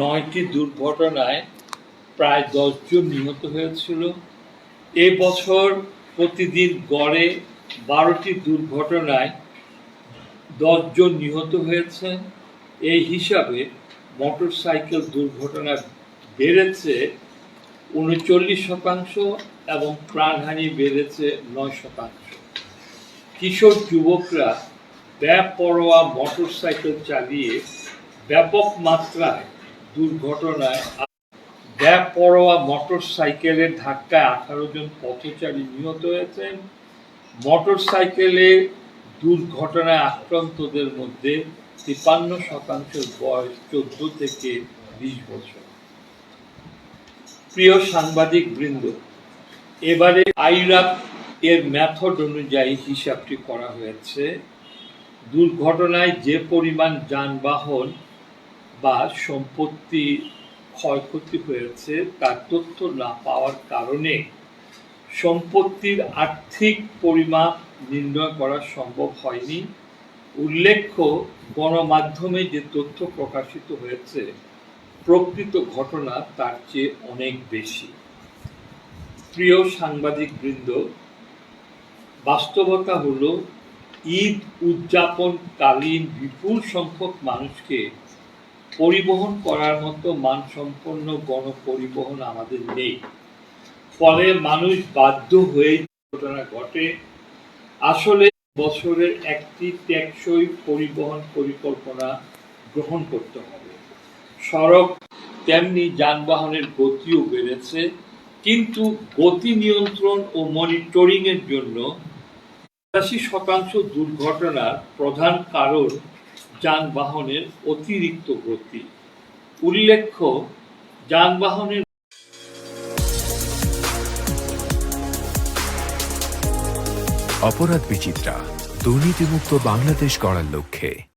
নয়টি দুর্ঘটনায় প্রায় দশজন নিহত হয়েছিল। এ বছর প্রতিদিন গড়ে বারোটি দুর্ঘটনায় দশজন নিহত হয়েছেন। এই হিসাবে মোটরসাইকেল দুর্ঘটনা বেড়েছে উনচল্লিশ শতাংশ এবং প্রাণহানি বেড়েছে নয় শতাংশ। কিশোর যুবকরা বেপরোয়া মোটরসাইকেল চালিয়ে ব্যাপক মাত্রায় দুর্ঘটনায় বেপরোয়া মোটর ধাক্কায় আঠারো জন পথচারী নিহত হয়েছেন। দুর্ঘটনায় আক্রান্তদের মধ্যে শতাংশের বয়স চোদ্দ থেকে বিশ বছর। প্রিয় সাংবাদিক বৃন্দ, এবারে আইরাপ এর মেথড অনুযায়ী হিসাবটি করা হয়েছে। দুর্ঘটনায় যে পরিমাণ যানবাহন বা সম্পত্তি ক্ষয়ক্ষতি হয়েছে, তার তথ্য না পাওয়ার কারণে সম্পত্তির আর্থিক পরিমাপ নির্ণয় করা সম্ভব হয়নি। উল্লেখ্য, গণমাধ্যমে যে তথ্য প্রকাশিত হয়েছে, প্রকৃত ঘটনা তার চেয়ে অনেক বেশি। প্রিয় সাংবাদিক বৃন্দ বাস্তবতা হলো, ঈদ উদযাপনকালীন বিপুল সংখ্যক মানুষকে পরিবহন করার মতো মানসম্পন্ন গণপরিবহন আমাদের নেই। ফলে মানুষ বাধ্য হয়ে ঘটনা ঘটে। আসলে বছরের একটি টেকসই পরিবহন পরিকল্পনা গ্রহণ করতে হবে। সড়ক তেমনি যানবাহনের গতিও বেড়েছে, কিন্তু গতি নিয়ন্ত্রণ ও মনিটরিং এর জন্য পঁচাশি শতাংশ দুর্ঘটনার প্রধান কারণ যানবাহনের অতিরিক্ত গতি। উল্লেখ্য যানবাহনের অপরাধ বিচিত্রা দুর্নীতিমুক্ত বাংলাদেশ গড়ার লক্ষ্যে।